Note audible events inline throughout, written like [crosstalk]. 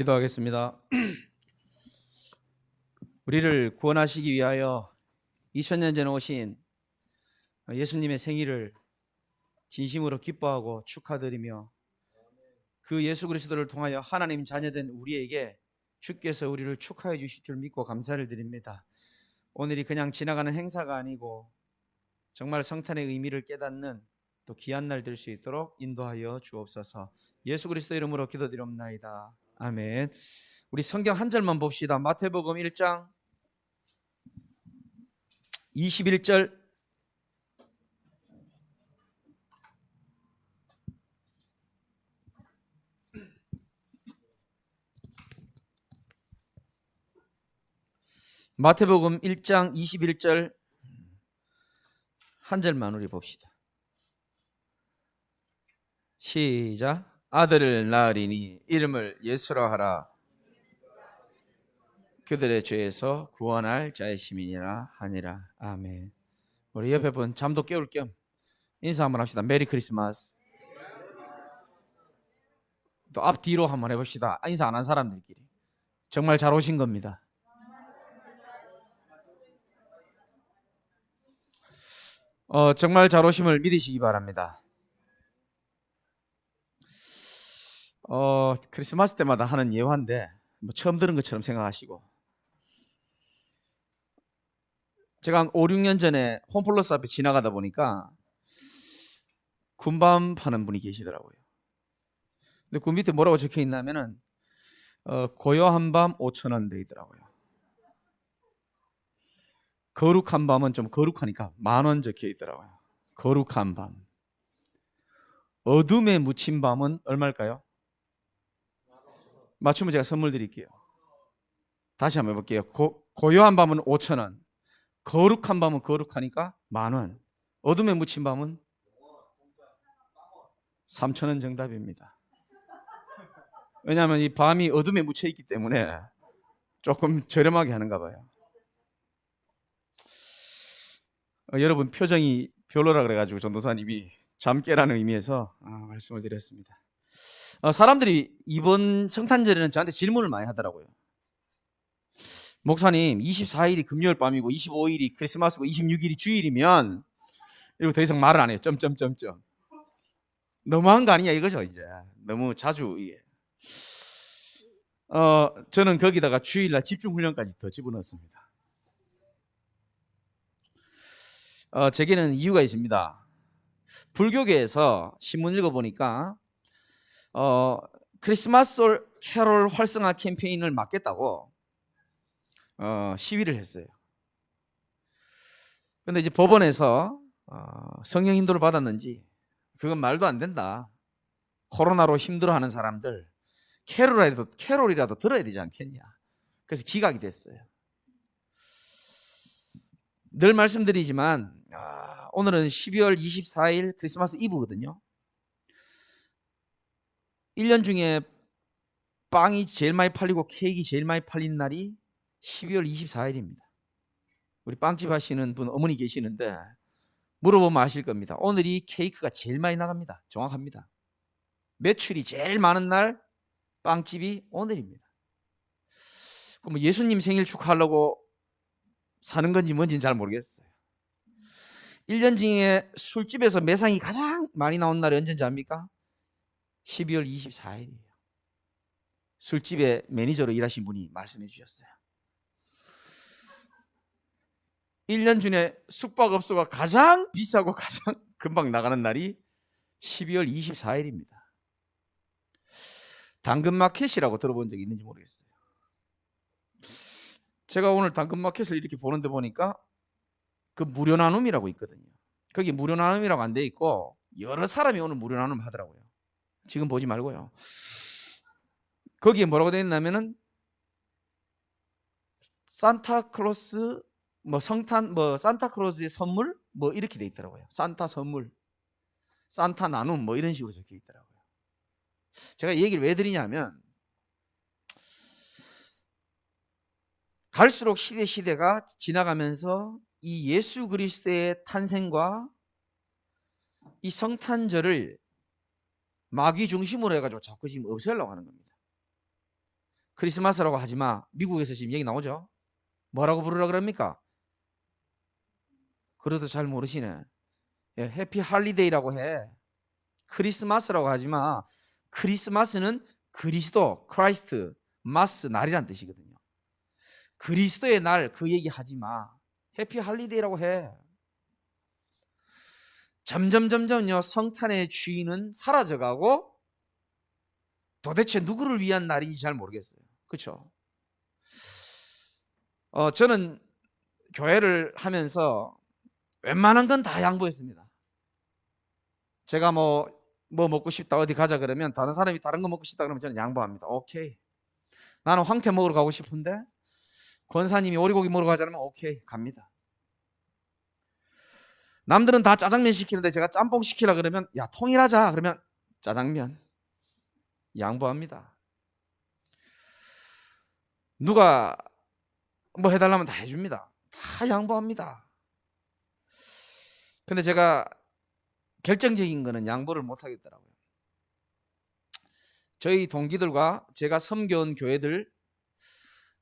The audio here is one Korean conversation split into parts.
기도하겠습니다. [clears throat] 우리를 구원하시기 위하여 2000년 전에 오신 예수님의 생일을 진심으로 기뻐하고 축하드리며 그 예수 그리스도를 통하여 하나님 자녀된 우리에게 주께서 우리를 축하해 주실 줄 믿고 감사를 드립니다. 오늘이 그냥 지나가는 행사가 아니고 정말 성탄의 의미를 깨닫는 또 귀한 날 될 수 있도록 인도하여 주옵소서. 예수 그리스도 이름으로 기도드립나이다. 아멘. 우리 성경 한 절만 봅시다. 마태복음 1장 21절 마태복음 1장 21절 한 절만 우리 봅시다. 시작. 아들을 낳으리니 이름을 예수라 하라. 그들의 죄에서 구원할 자의 시민이라 하니라. 아멘. 우리 옆에 분 잠도 깨울 겸 인사 한번 합시다. 메리 크리스마스. 또 앞뒤로 한번 해봅시다. 인사 안 한 사람들끼리. 정말 잘 오신 겁니다. 어, 정말 잘 오심을 믿으시기 바랍니다. 어, 크리스마스 때마다 하는 예화인데 뭐 처음 들은 것처럼 생각하시고 제가 한 5, 6년 전에 홈플러스 앞에 지나가다 보니까 군밤 파는 분이 계시더라고요. 근데 그 밑에 뭐라고 적혀 있냐면은 어, 고요한 밤 5천 원 되더라고요. 거룩한 밤은 좀 거룩하니까 만 원 적혀 있더라고요. 거룩한 밤. 어둠에 묻힌 밤은 얼마일까요? 맞추면 제가 선물 드릴게요. 다시 한번 해볼게요. 고, 고요한 밤은 5천 원. 거룩한 밤은 거룩하니까 만 원. 어둠에 묻힌 밤은 3천 원 정답입니다. 왜냐하면 이 밤이 어둠에 묻혀 있기 때문에 조금 저렴하게 하는가 봐요. 어, 여러분 표정이 별로라 그래가지고 전도사님이 잠 깨라는 의미에서 아, 말씀을 드렸습니다. 어, 사람들이 이번 성탄절에는 저한테 질문을 많이 하더라고요. 목사님, 24일이 금요일 밤이고 25일이 크리스마스고 26일이 주일이면 이러고 더 이상 말을 안 해요. 점점점점. 너무한 거 아니냐 이거죠 이제. 너무 자주 이게. 어, 저는 거기다가 주일날 집중 훈련까지 더 집어넣습니다. 어, 제게는 이유가 있습니다. 불교계에서 신문 읽어보니까 어, 크리스마스 캐롤 활성화 캠페인을 맡겠다고 어, 시위를 했어요. 근데 이제 법원에서 어, 성령 인도를 받았는지 그건 말도 안 된다. 코로나로 힘들어하는 사람들 캐롤이라도 캐롤이라도 들어야 되지 않겠냐. 그래서 기각이 됐어요. 늘 말씀드리지만 아, 오늘은 12월 24일 크리스마스 이브거든요. 1년 중에 빵이 제일 많이 팔리고 케이크 제일 많이 팔린 날이 12월 24일입니다. 우리 빵집 하시는 분 어머니 계시는데 물어보면 아실 겁니다. 오늘이 케이크가 제일 많이 나갑니다. 정확합니다. 매출이 제일 많은 날 빵집이 오늘입니다. 그럼 뭐 예수님 생일 축하하려고 사는 건지 뭔지는 잘 모르겠어요. 1년 중에 술집에서 매상이 가장 많이 나온 날이 언제인지 압니까? 12월 24일이에요. 술집의 매니저로 일하신 분이 말씀해 주셨어요. 1년 중에 숙박업소가 가장 비싸고 가장 [laughs] 금방 나가는 날이 12월 24일입니다. 당근마켓이라고 들어본 적이 있는지 모르겠어요. 제가 오늘 당근마켓을 이렇게 보는데 보니까 그 무료 나눔이라고 있거든요. 거기 무료 나눔이라고 안 돼 있고 여러 사람이 오늘 무료 나눔 하더라고요. 지금 보지 말고요. 거기에 뭐라고 되어 있냐면은 산타클로스 뭐 성탄 뭐 산타클로스의 선물 뭐 이렇게 돼 있더라고요. 산타 선물, 산타 나눔 뭐 이런 식으로 적혀 있더라고요. 제가 이 얘기를 왜 드리냐면 갈수록 시대 시대가 지나가면서 이 예수 그리스도의 탄생과 이 성탄절을 마귀 중심으로 해가지고 자꾸 지금 없애려고 하는 겁니다. 크리스마스라고 하지 마. 미국에서 지금 얘기 나오죠. 뭐라고 부르라 그럽니까? 그래도 잘 모르시네. 예, 해피 할리데이라고 해. 크리스마스라고 하지 마. 크리스마스는 그리스도, 크라이스트, 마스 날이란 뜻이거든요. 그리스도의 날 그 얘기 하지 마. 해피 할리데이라고 해. 점점 점점요 성탄의 주인은 사라져가고 도대체 누구를 위한 날인지 잘 모르겠어요. 그렇죠? 어 저는 교회를 하면서 웬만한 건 다 양보했습니다. 제가 뭐 뭐 먹고 싶다 어디 가자 그러면 다른 사람이 다른 거 먹고 싶다 그러면 저는 양보합니다. 오케이. 나는 황태 먹으러 가고 싶은데 권사님이 오리고기 먹으러 가자면 오케이 갑니다. 남들은 다 짜장면 시키는데 제가 짬뽕 시키라 그러면 야 통일하자 그러면 짜장면 양보합니다. 누가 뭐 해달라면 다 해줍니다. 다 양보합니다. 근데 제가 결정적인 거는 양보를 못 하겠더라고요. 저희 동기들과 제가 섬겨온 교회들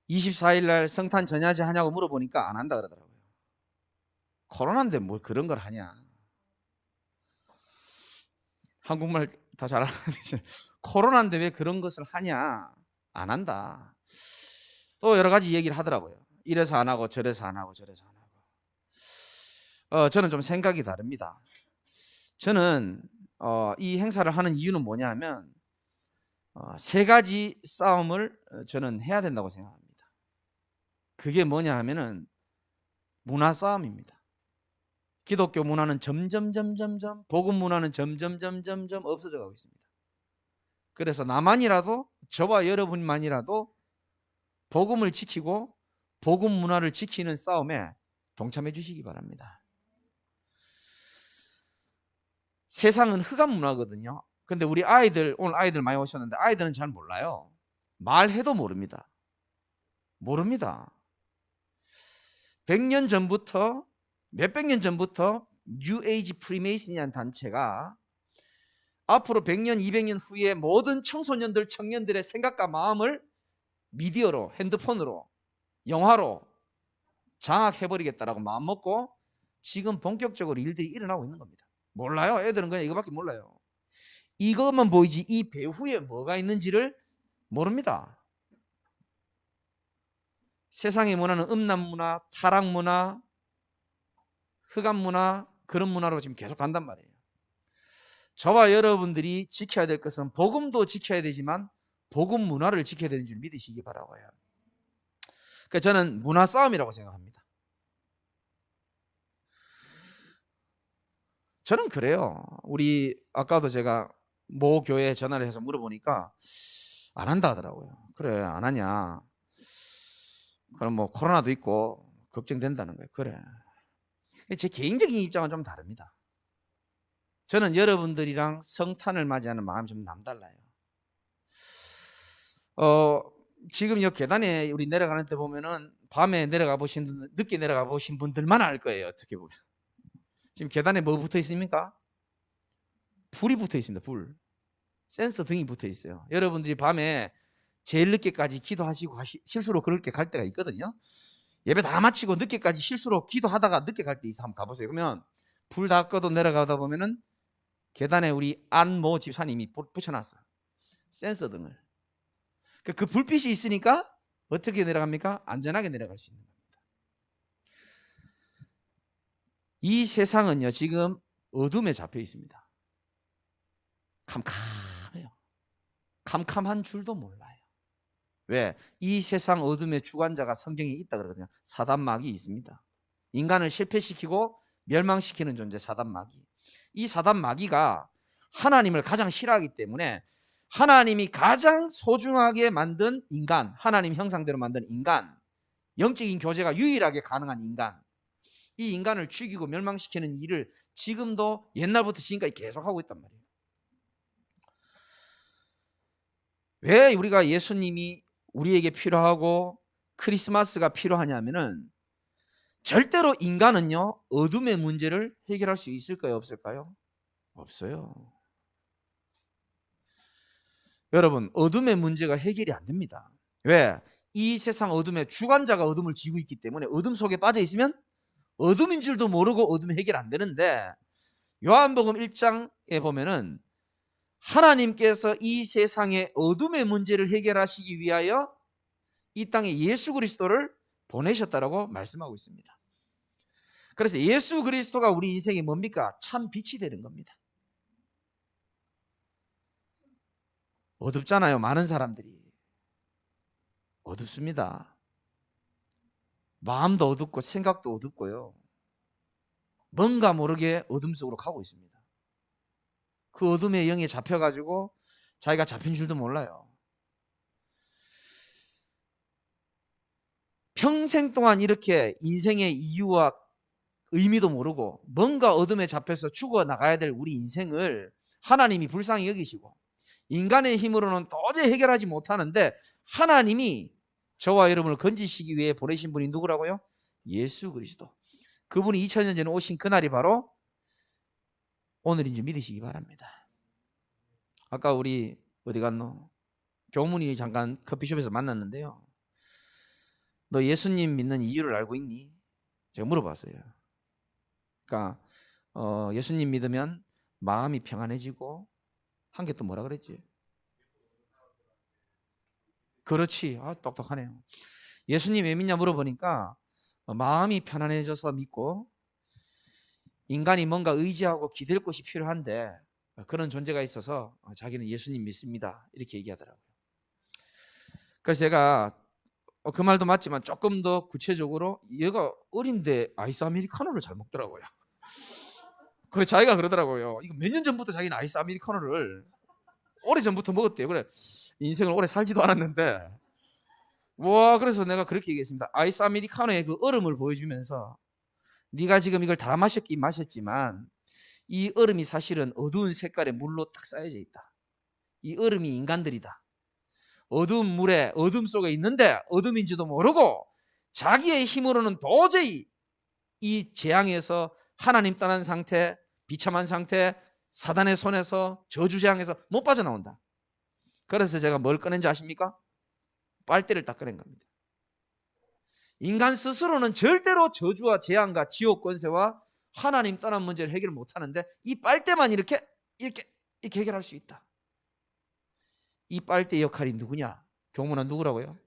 24일 날 성탄 전야제 하냐고 물어보니까 안 한다 그러더라고요. 코로나인데 뭘 그런 걸 하냐. 한국말 다 잘하는데 [laughs] 코로나인데 왜 그런 것을 하냐. 안 한다. 또 여러 가지 얘기를 하더라고요. 이래서 안 하고 저래서 안 하고 저래서 안 하고. 어, 저는 좀 생각이 다릅니다. 저는 어, 이 행사를 하는 이유는 뭐냐면 어, 세 가지 싸움을 어, 저는 해야 된다고 생각합니다. 그게 뭐냐 하면은 문화 싸움입니다. 기독교 문화는 점점 점점점 복음 문화는 점점 점점점 없어져 가고 있습니다. 그래서 나만이라도 저와 여러분만이라도 복음을 지키고 복음 문화를 지키는 싸움에 동참해 주시기 바랍니다. 세상은 흑암 문화거든요. 근데 우리 아이들 오늘 아이들 많이 오셨는데 아이들은 잘 몰라요. 말해도 모릅니다. 모릅니다. 100년 전부터 몇백 년 전부터 뉴 에이지 프리메이슨이라는 단체가 앞으로 100년, 200년 후에 모든 청소년들, 청년들의 생각과 마음을 미디어로, 핸드폰으로, 영화로 장악해버리겠다라고 마음먹고 지금 본격적으로 일들이 일어나고 있는 겁니다. 몰라요. 애들은 그냥 이거밖에 몰라요. 이것만 보이지 이 배후에 뭐가 있는지를 모릅니다. 세상의 문화는 음란 문화, 타락 문화, 흑암 문화 그런 문화로 지금 계속 간단 말이에요. 저와 여러분들이 지켜야 될 것은 복음도 지켜야 되지만 복음 문화를 지켜야 되는 줄 믿으시기 바라고요. 그러니까 저는 문화 싸움이라고 생각합니다. 저는 그래요. 우리 아까도 제가 모 교회에 전화를 해서 물어보니까 안 한다 하더라고요. 그래 안 하냐? 그럼 뭐 코로나도 있고 걱정된다는 거예요. 그래. 제 개인적인 입장은 좀 다릅니다. 저는 여러분들이랑 성탄을 맞이하는 마음이 좀 남달라요. 어, 지금 여 계단에 우리 내려가는 데 보면은 밤에 내려가 보신 분, 늦게 내려가 보신 분들만 알 거예요. 어떻게 보면. 지금 계단에 뭐 붙어 있습니까? 불이 붙어 있습니다. 불. 센서 등이 붙어 있어요. 여러분들이 밤에 제일 늦게까지 기도하시고 하시, 실수로 그렇게 갈 때가 있거든요. 예배 다 마치고 늦게까지 실수로 기도하다가 늦게 갈 때 있어 한번 가보세요. 그러면 불 다 꺼도 내려가다 보면은 계단에 우리 안모 집사님이 불 붙여놨어. 센서 등을. 그, 그 불빛이 있으니까 어떻게 내려갑니까? 안전하게 내려갈 수 있는 겁니다. 이 세상은요 지금 어둠에 잡혀 있습니다. 캄캄해요. 캄캄한 줄도 몰라요. 왜? 이 세상 어둠의 주관자가 성경에 있다 그러거든요. 사단마귀 있습니다. 인간을 실패시키고 멸망시키는 존재 사단마귀. 이 사단마귀가 하나님을 가장 싫어하기 때문에 하나님이 가장 소중하게 만든 인간, 하나님 형상대로 만든 인간, 영적인 교제가 유일하게 가능한 인간, 이 인간을 죽이고 멸망시키는 일을 지금도 옛날부터 지금까지 계속하고 있단 말이에요. 왜 우리가 예수님이 우리에게 필요하고 크리스마스가 필요하냐면은 절대로 인간은요 어둠의 문제를 해결할 수 있을까요 없을까요? 없어요. 여러분 어둠의 문제가 해결이 안 됩니다. 왜? 이 세상 어둠에 주관자가 어둠을 지고 있기 때문에 어둠 속에 빠져 있으면 어둠인 줄도 모르고 어둠 해결 안 되는데 요한복음 1장에 보면은 하나님께서 이 세상의 어둠의 문제를 해결하시기 위하여 이 땅에 예수 그리스도를 보내셨다라고 말씀하고 있습니다. 그래서 예수 그리스도가 우리 인생에 뭡니까? 참 빛이 되는 겁니다. 어둡잖아요. 많은 사람들이. 어둡습니다. 마음도 어둡고 생각도 어둡고요. 뭔가 모르게 어둠 속으로 가고 있습니다. 그 어둠의 영에 잡혀가지고 자기가 잡힌 줄도 몰라요. 평생 동안 이렇게 인생의 이유와 의미도 모르고 뭔가 어둠에 잡혀서 죽어 나가야 될 우리 인생을 하나님이 불쌍히 여기시고 인간의 힘으로는 도저히 해결하지 못하는데 하나님이 저와 여러분을 건지시기 위해 보내신 분이 누구라고요? 예수 그리스도. 그분이 2000년 전에 오신 그날이 바로 오늘인 줄 믿으시기 바랍니다. 아까 우리 어디 갔노? 교문이 잠깐 커피숍에서 만났는데요. 너 예수님 믿는 이유를 알고 있니? 제가 물어봤어요. 그러니까 어, 예수님 믿으면 마음이 평안해지고 한개또 뭐라 그랬지? 그렇지. 아, 똑똑하네요. 예수님 왜 믿냐 물어보니까 어, 마음이 편안해져서 믿고 인간이 뭔가 의지하고 기댈 곳이 필요한데 어, 그런 존재가 있어서 어, 자기는 예수님 믿습니다. 이렇게 얘기하더라고요. 그래서 제가 어, 그 말도 맞지만 조금 더 구체적으로 얘가 어린데 아이스 아메리카노를 잘 먹더라고요. [laughs] 그래 자기가 그러더라고요. 이거 몇 년 전부터 자기는 아이스 아메리카노를 오래 전부터 먹었대요. 그래 인생을 오래 살지도 않았는데 와 그래서 내가 그렇게 얘기했습니다. 아이스 아메리카노의 그 얼음을 보여주면서 네가 지금 이걸 다 마셨긴 마셨지만 이 얼음이 사실은 어두운 색깔의 물로 딱 쌓여져 있다. 이 얼음이 인간들이다. 어두운 물에 어둠 속에 있는데 어둠인지도 모르고 자기의 힘으로는 도저히 이 재앙에서 하나님 떠난 상태, 비참한 상태, 사단의 손에서 저주 재앙에서 못 빠져나온다. 그래서 제가 뭘 꺼낸지 아십니까? 빨대를 딱 꺼낸 겁니다. 인간 스스로는 절대로 저주와 재앙과 지옥 권세와 하나님 떠난 문제를 해결 못 하는데 이 빨대만 이렇게 이렇게 이렇게 해결할 수 있다. 이 빨대 역할이 누구냐? 경문아 누구라고요?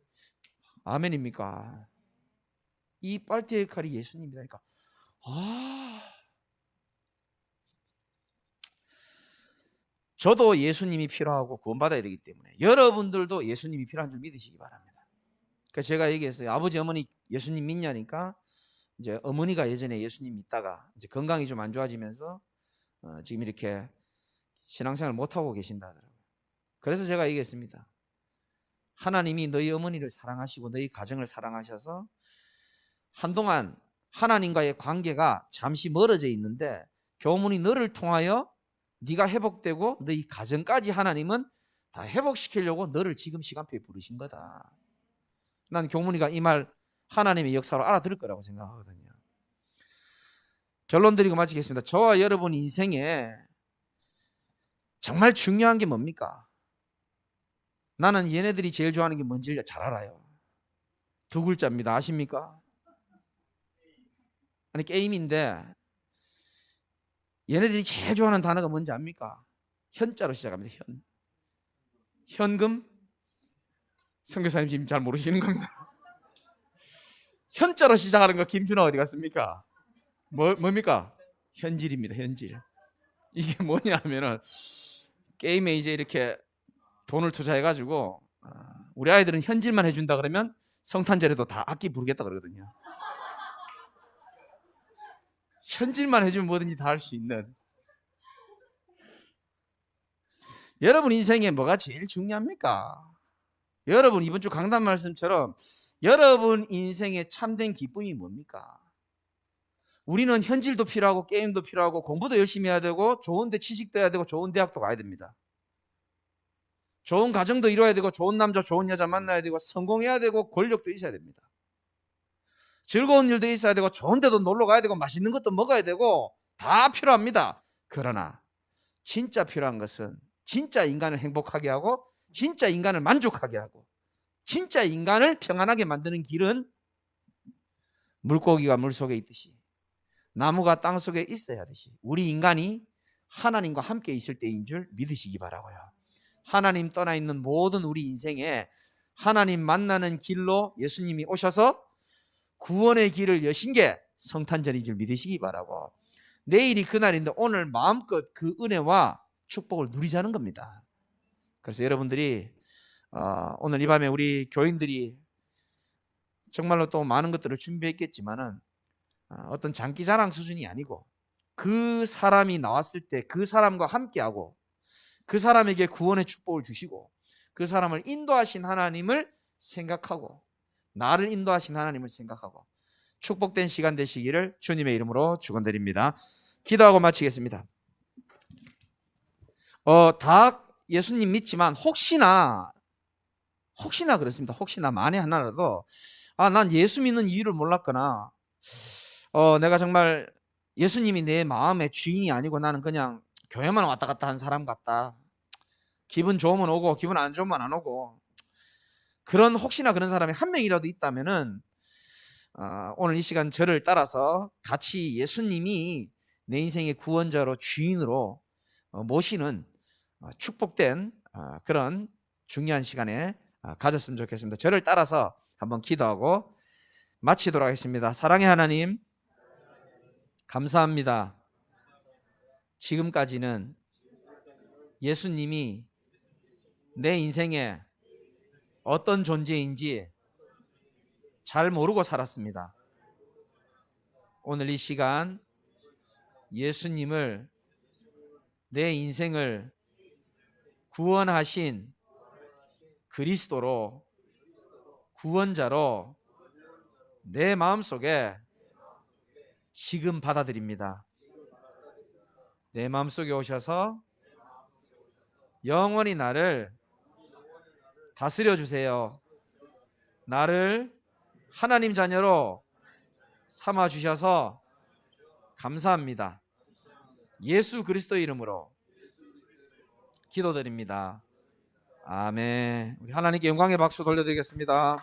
아멘입니까? 이 빨대 역할이 예수님이라니까. 아. 저도 예수님이 필요하고 구원받아야 되기 때문에 여러분들도 예수님이 필요한 줄 믿으시기 바랍니다. 그러니까 제가 얘기했어요. 아버지 어머니 예수님 믿냐니까 이제 어머니가 예전에 예수님 믿다가 이제 건강이 좀 안 좋아지면서 어, 지금 이렇게 신앙생활 못 하고 계신다 하더라고요. 그래서 제가 얘기했습니다. 하나님이 너희 어머니를 사랑하시고 너희 가정을 사랑하셔서 한동안 하나님과의 관계가 잠시 멀어져 있는데 교문이 너를 통하여 네가 회복되고 너희 가정까지 하나님은 다 회복시키려고 너를 지금 시간표에 부르신 거다. 난 교문이가 이 말 하나님의 역사로 알아들을 거라고 생각하거든요. 결론 드리고 마치겠습니다. 저와 여러분 인생에 정말 중요한 게 뭡니까? 나는 얘네들이 제일 좋아하는 게 뭔지 잘 알아요. 두 글자입니다. 아십니까? 아니 게임인데 얘네들이 제일 좋아하는 단어가 뭔지 압니까? 현자로 시작합니다. 현. 현금? 선교사님 지금 잘 모르시는 겁니다. [laughs] 현자로 시작하는 거 김준호 어디 갔습니까? 뭐, 뭡니까? 현질입니다. 현질. 이게 뭐냐면은 게임에 이제 이렇게 돈을 투자해 가지고 아, 우리 아이들은 현질만 해준다 그러면 성탄절에도 다 악기 부르겠다 그러거든요. 현질만 해주면 뭐든지 다 할 수 있는. 여러분 인생에 뭐가 제일 중요합니까? 여러분 이번 주 강단 말씀처럼 여러분 인생의 참된 기쁨이 뭡니까? 우리는 현질도 필요하고 게임도 필요하고 공부도 열심히 해야 되고 좋은 데 취직도 해야 되고 좋은 대학도 가야 됩니다. 좋은 가정도 이뤄야 되고 좋은 남자 좋은 여자 만나야 되고 성공해야 되고 권력도 있어야 됩니다. 즐거운 일도 있어야 되고 좋은 데도 놀러 가야 되고 맛있는 것도 먹어야 되고 다 필요합니다. 그러나 진짜 필요한 것은 진짜 인간을 행복하게 하고 진짜 인간을 만족하게 하고 진짜 인간을 평안하게 만드는 길은 물고기가 물 속에 있듯이 나무가 땅 속에 있어야 하듯이 우리 인간이 하나님과 함께 있을 때인 줄 믿으시기 바라고요. 하나님 떠나 있는 모든 우리 인생에 하나님 만나는 길로 예수님이 오셔서 구원의 길을 여신 게 성탄절인 줄 믿으시기 바라고 내일이 그날인데 오늘 마음껏 그 은혜와 축복을 누리자는 겁니다. 그래서 여러분들이 어, 오늘 이 밤에 우리 교인들이 정말로 또 많은 것들을 준비했겠지만은 어, 어떤 장기 자랑 수준이 아니고 그 사람이 나왔을 때 그 사람과 함께하고 그 사람에게 구원의 축복을 주시고 그 사람을 인도하신 하나님을 생각하고 나를 인도하신 하나님을 생각하고 축복된 시간 되시기를 주님의 이름으로 축원드립니다. 기도하고 마치겠습니다. 어, 다 예수님 믿지만 혹시나 혹시나 그렇습니다. 혹시나 만에 하나라도 아, 난 예수 믿는 이유를 몰랐거나 어, 내가 정말 예수님이 내 마음의 주인이 아니고 나는 그냥 교회만 왔다 갔다 한 사람 같다. 기분 좋으면 오고 기분 안 좋으면 안 오고 그런 혹시나 그런 사람이 한 명이라도 있다면은 아, 오늘 이 시간 저를 따라서 같이 예수님이 내 인생의 구원자로 주인으로 어, 모시는 어, 축복된 아, 그런 중요한 시간에 아, 가졌으면 좋겠습니다. 저를 따라서 한번 기도하고 마치도록 하겠습니다. 사랑의 하나님, 감사합니다. 지금까지는 예수님이 내 인생에 어떤 존재인지 잘 모르고 살았습니다. 오늘 이 시간 예수님을 내 인생을 구원하신 그리스도로 구원자로 내 마음속에 지금 받아들입니다. 내 마음속에 오셔서 영원히 나를 다스려 주세요. 나를 하나님 자녀로 삼아 주셔서 감사합니다. 예수 그리스도 이름으로 기도드립니다. 아멘. 우리 하나님께 영광의 박수 돌려드리겠습니다.